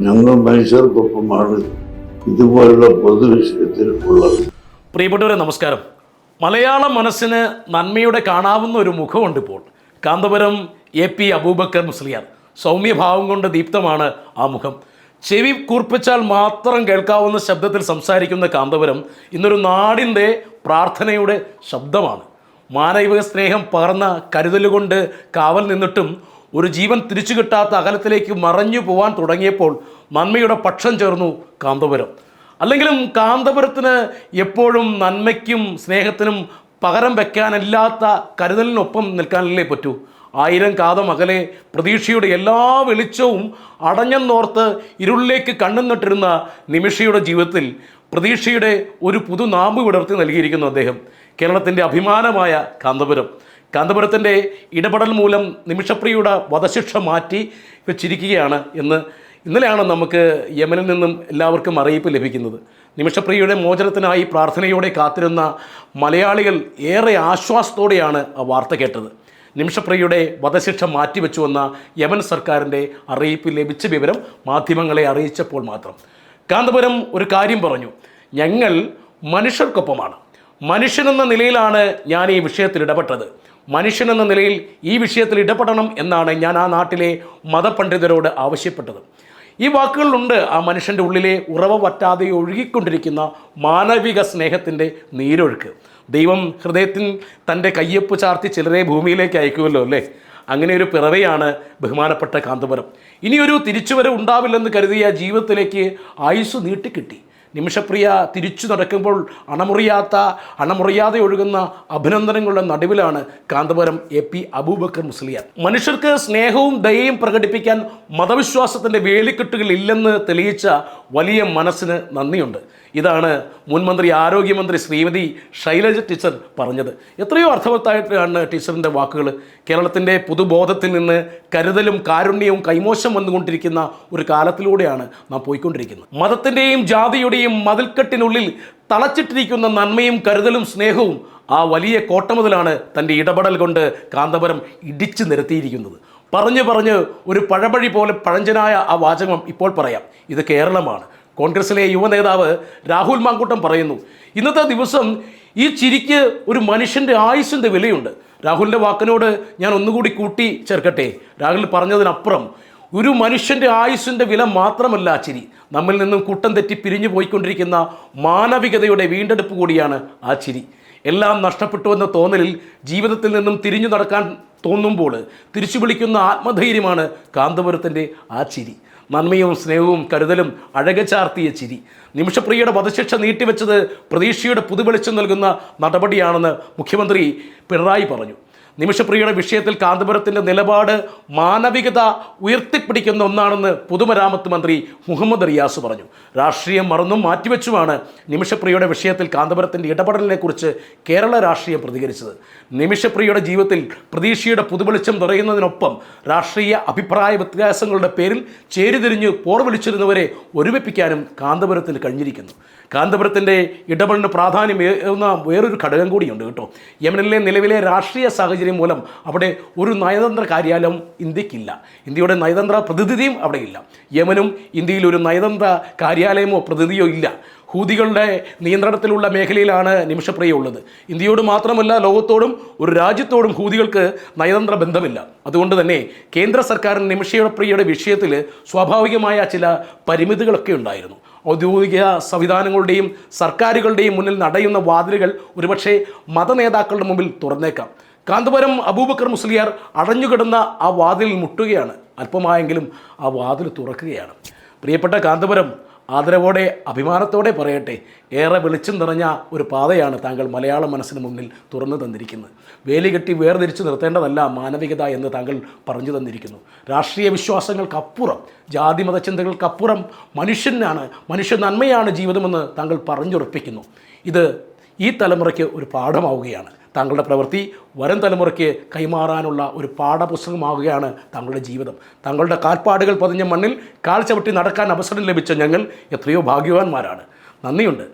ഞങ്ങൾ മനുഷ്യർക്കൊപ്പമാണ് ഇതുപോലുള്ള പൊതുവിഷയത്തിൽ ഉള്ളത്. പ്രിയപ്പെട്ടവരെ നമസ്കാരം. മലയാള മനസ്സിന് നന്മയുടെ കാണാവുന്ന ഒരു മുഖമുണ്ട് ഇപ്പോൾ. Kanthapuram A P Aboobacker Musliyar. സൗമ്യഭാവം കൊണ്ട് ദീപ്തമാണ് ആ മുഖം. ചെവി കൂർപ്പിച്ചാൽ മാത്രം കേൾക്കാവുന്ന ശബ്ദത്തിൽ സംസാരിക്കുന്ന കാന്തപുരം ഇന്നൊരു നാടിന്റെ പ്രാർത്ഥനയുടെ ശബ്ദമാണ്. മാനവിക സ്നേഹം പകർന്ന കരുതലുകൊണ്ട് കാവൽ നിന്നിട്ടും ഒരു ജീവൻ തിരിച്ചു കിട്ടാത്ത അകലത്തിലേക്ക് മറഞ്ഞു പോവാൻ തുടങ്ങിയപ്പോൾ നന്മയുടെ പക്ഷം ചേർന്നു കാന്തപുരം. അല്ലെങ്കിലും കാന്തപുരത്തിന് എപ്പോഴും നന്മയ്ക്കും സ്നേഹത്തിനും പകരം വെക്കാനില്ലാത്ത കരുതലിനൊപ്പം നിൽക്കാനല്ലേ പറ്റൂ. ആയിരം കാതം അകലെ പ്രതീക്ഷയുടെ എല്ലാ വെളിച്ചവും അടഞ്ഞെന്നോർത്ത് ഇരുളിലേക്ക് കണ്ണും നട്ടിരുന്ന നിമിഷയുടെ ജീവിതത്തിൽ പ്രതീക്ഷയുടെ ഒരു പുതു നാമ്പ് വിടർത്തി നൽകിയിരിക്കുന്നു അദ്ദേഹം. കേരളത്തിന്റെ അഭിമാനമായ കാന്തപുരം. കാന്തപുരത്തിന്റെ ഇടപെടൽ മൂലം നിമിഷപ്രിയയുടെ വധശിക്ഷ മാറ്റി വെച്ചിരിക്കുകയാണ് എന്ന് ഇന്നലെയാണ് നമുക്ക് യമനിൽ നിന്നും എല്ലാവർക്കും അറിയിപ്പ് ലഭിക്കുന്നത്. നിമിഷപ്രിയയുടെ മോചനത്തിനായി പ്രാർത്ഥനയോടെ കാത്തിരുന്ന മലയാളികൾ ഏറെ ആശ്വാസത്തോടെയാണ് ആ വാർത്ത കേട്ടത്. നിമിഷപ്രിയയുടെ വധശിക്ഷ മാറ്റിവെച്ചുവെന്ന യമൻ സർക്കാരിന്റെ അറിയിപ്പ് ലഭിച്ച വിവരം മാധ്യമങ്ങളെ അറിയിച്ചപ്പോൾ മാത്രം. കാന്തപുരം ഒരു കാര്യം പറഞ്ഞു. ഞങ്ങൾ മനുഷ്യർക്കൊപ്പമാണ്. മനുഷ്യനെന്ന നിലയിലാണ് ഞാൻ ഈ വിഷയത്തിൽ ഇടപെട്ടത്. മനുഷ്യനെന്ന നിലയിൽ ഈ വിഷയത്തിൽ ഇടപെടണം എന്നാണ് ഞാൻ ആ നാട്ടിലെ മതപണ്ഡിതരോട് ആവശ്യപ്പെട്ടത്. ഈ വാക്കുകളിലുണ്ട് ആ മനുഷ്യന്റെ ഉള്ളിലെ ഉറവ പറ്റാതെ ഒഴുകിക്കൊണ്ടിരിക്കുന്ന മാനവിക സ്നേഹത്തിന്റെ നീരൊഴുക്ക്. ദൈവം ഹൃദയത്തിൽ തന്റെ കയ്യൊപ്പ് ചാർത്തി ചിലരെ ഭൂമിയിലേക്ക് അയക്കുമല്ലോ അല്ലേ? അങ്ങനെ ഒരു പിറവയാണ് ബഹുമാനപ്പെട്ട കാന്തപുരം. ഇനിയൊരു തിരിച്ചുവരവ് ഉണ്ടാവില്ലെന്ന് കരുതിയ ജീവിതത്തിലേക്ക് ആയുസ് നീട്ടിക്കിട്ടി. നിമിഷപ്രിയ തിരിച്ചു നടക്കുമ്പോൾ അണമുറിയാത്ത അണമുറിയാതെ ഒഴുകുന്ന അഭിനന്ദനങ്ങളുടെ നടുവിലാണ് കാന്തപുരം എ പി അബൂബക്കർ മുസ്ലിയാർ. മനുഷ്യർക്ക് സ്നേഹവും ദയയും പ്രകടിപ്പിക്കാൻ മതവിശ്വാസത്തിന്റെ വേലിക്കെട്ടുകൾ ഇല്ലെന്ന് തെളിയിച്ച വലിയ മനസ്സിന് നന്ദിയുണ്ട്. ഇതാണ് മുൻമന്ത്രി ആരോഗ്യമന്ത്രി ശ്രീമതി ശൈലജ ടീച്ചർ പറഞ്ഞത്. എത്രയോ അർത്ഥവത്തായിട്ടാണ് ടീച്ചറിന്റെ വാക്കുകൾ കേരളത്തിന്റെ പുതുബോധത്തിൽ നിന്ന് കരുതലും കാരുണ്യവും കൈമോശം വന്നുകൊണ്ടിരിക്കുന്ന ഒരു കാലത്തിലൂടെയാണ് നാം പോയിക്കൊണ്ടിരിക്കുന്നത്. മതത്തിന്റെയും ജാതിയുടെയും മതിൽക്കെട്ടിനുള്ളിൽ തളച്ചിട്ടിരിക്കുന്ന നന്മയും കരുതലും സ്നേഹവും ആ വലിയ കോട്ട മുതലാണ് തന്റെ ഇടപെടൽ കൊണ്ട് കാന്തപുരം ഇടിച്ചു നിരത്തിയിരിക്കുന്നത്. പറഞ്ഞു പറഞ്ഞ് ഒരു പഴപഴി പോലെ പഴഞ്ചനായ ആ വാചകം ഇപ്പോൾ പറയാം. ഇത് കേരളമാണ്. കോൺഗ്രസിലെ യുവ നേതാവ് രാഹുൽ മാങ്കൂട്ടം പറയുന്നു ഇന്നത്തെ ദിവസം ഈ ചിരിക്ക് ഒരു മനുഷ്യന്റെ ആയുസിന്റെ വിലയുണ്ട്. രാഹുലിന്റെ വാക്കിനോട് ഞാൻ ഒന്നുകൂടി കൂട്ടി ചേർക്കട്ടെ. രാഹുൽ പറഞ്ഞതിനപ്പുറം ഒരു മനുഷ്യന്റെ ആയുസ്സിന്റെ വില മാത്രമല്ല ആ ചിരി. നമ്മിൽ നിന്നും കൂട്ടം തെറ്റി പിരിഞ്ഞു പോയിക്കൊണ്ടിരിക്കുന്ന മാനവികതയുടെ വീണ്ടെടുപ്പ് കൂടിയാണ് ആ ചിരി. എല്ലാം നഷ്ടപ്പെട്ടു എന്ന തോന്നലിൽ ജീവിതത്തിൽ നിന്നും തിരിഞ്ഞു നടക്കാൻ തോന്നുമ്പോൾ തിരിച്ചു വിളിക്കുന്ന ആത്മധൈര്യമാണ് കാന്തപുരത്തിന്റെ ആ ചിരി. നന്മയും സ്നേഹവും കരുതലും അഴകചാർത്തിയ ചിരി. നിമിഷപ്രിയയുടെ വധശിക്ഷ നീട്ടിവെച്ചത് പ്രതീക്ഷയുടെ പുതുവെളിച്ചം നൽകുന്ന നടപടിയാണെന്ന് മുഖ്യമന്ത്രി പിണറായി പറഞ്ഞു. നിമിഷപ്രിയയുടെ വിഷയത്തിൽ കാന്തപുരത്തിന്റെ നിലപാട് മാനവികത ഉയർത്തിപ്പിടിക്കുന്ന ഒന്നാണെന്ന് പൊതുമരാമത്ത് മന്ത്രി മുഹമ്മദ് റിയാസ് പറഞ്ഞു രാഷ്ട്രീയം മറന്നും മാറ്റിവെച്ചുമാണ് നിമിഷപ്രിയയുടെ വിഷയത്തിൽ കാന്തപുരത്തിന്റെ ഇടപെടലിനെക്കുറിച്ച് കേരള രാഷ്ട്രീയം പ്രതികരിച്ചത് നിമിഷപ്രിയയുടെ ജീവിതത്തിൽ പ്രതീക്ഷയുടെ പുതുവെളിച്ചം നിറയുന്നതിനൊപ്പം രാഷ്ട്രീയ അഭിപ്രായ വ്യത്യാസങ്ങളുടെ പേരിൽ ചേരിതിരിഞ്ഞ് പോർ വിളിച്ചിരുന്നവരെ ഒരുമിപ്പിക്കാനും കാന്തപുരത്തിന് കഴിഞ്ഞിരിക്കുന്നു കാന്തപുരത്തിന്റെ ഇടപെടലിന് പ്രാധാന്യം ഏറുന്ന വേറൊരു ഘടകം കൂടിയുണ്ട് കേട്ടോ യമനിലെ നിലവിലെ രാഷ്ട്രീയ സാഹചര്യം മൂലം അവിടെ ഒരു നയതന്ത്ര കാര്യാലയം ഇന്ത്യക്കില്ല. ഇന്ത്യയുടെ നയതന്ത്ര പ്രതിനിധിയും അവിടെയില്ല. യമനും ഇന്ത്യയിൽ ഒരു നയതന്ത്ര കാര്യാലയമോ പ്രതിനിധിയോ ഇല്ല. ഹൂതികളുടെ നിയന്ത്രണത്തിലുള്ള മേഖലയിലാണ് നിമിഷപ്രിയ ഉള്ളത്. ഇന്ത്യയോട് മാത്രമല്ല ലോകത്തോടും ഒരു രാജ്യത്തോടും ഹൂതികൾക്ക് നയതന്ത്ര ബന്ധമില്ല. അതുകൊണ്ട് തന്നെ കേന്ദ്ര സർക്കാരിന് നിമിഷപ്രിയയുടെ വിഷയത്തിൽ സ്വാഭാവികമായ ചില പരിമിതികളൊക്കെ ഉണ്ടായിരുന്നു. ഔദ്യോഗിക സംവിധാനങ്ങളുടെയും സർക്കാരുകളുടെയും മുന്നിൽ നടയുന്ന വാതിലുകൾ ഒരുപക്ഷെ മതനേതാക്കളുടെ മുമ്പിൽ തുറന്നേക്കാം. കാന്തപുരം അബൂബക്കർ മുസ്ലിയാർ അടഞ്ഞുകിടന്ന ആ വാതിൽ മുട്ടുകയാണ്. അല്പമായെങ്കിലും ആ വാതിൽ തുറക്കുകയാണ്. പ്രിയപ്പെട്ട കാന്തപുരം ആദരവോടെ അഭിമാനത്തോടെ പറയട്ടെ. ഏറെ വെളിച്ചം നിറഞ്ഞ ഒരു പാതയാണ് താങ്കൾ മലയാള മനസ്സിന് മുന്നിൽ തുറന്നു തന്നിരിക്കുന്നത്. വേലി കെട്ടി വേർതിരിച്ച് നിർത്തേണ്ടതല്ല മാനവികത എന്ന് താങ്കൾ പറഞ്ഞു തന്നിരിക്കുന്നു. രാഷ്ട്രീയ വിശ്വാസങ്ങൾക്കപ്പുറം ജാതി മതചിന്തകൾക്കപ്പുറം മനുഷ്യനാണ് മനുഷ്യ നന്മയാണ് ജീവിതമെന്ന് താങ്കൾ പറഞ്ഞുറപ്പിക്കുന്നു. ഇത് ഈ തലമുറയ്ക്ക് ഒരു പാഠമാവുകയാണ്. താങ്കളുടെ പ്രവൃത്തി വരും തലമുറയ്ക്ക് കൈമാറാനുള്ള ഒരു പാഠപുസ്തകമാകുകയാണ് താങ്കളുടെ ജീവിതം. താങ്കളുടെ കാൽപ്പാടുകൾ പതിഞ്ഞ മണ്ണിൽ കാൽ ചവിട്ടി നടക്കാൻ അവസരം ലഭിച്ച ഞങ്ങൾ എത്രയോ ഭാഗ്യവാന്മാരാണ്. നന്ദിയുണ്ട്.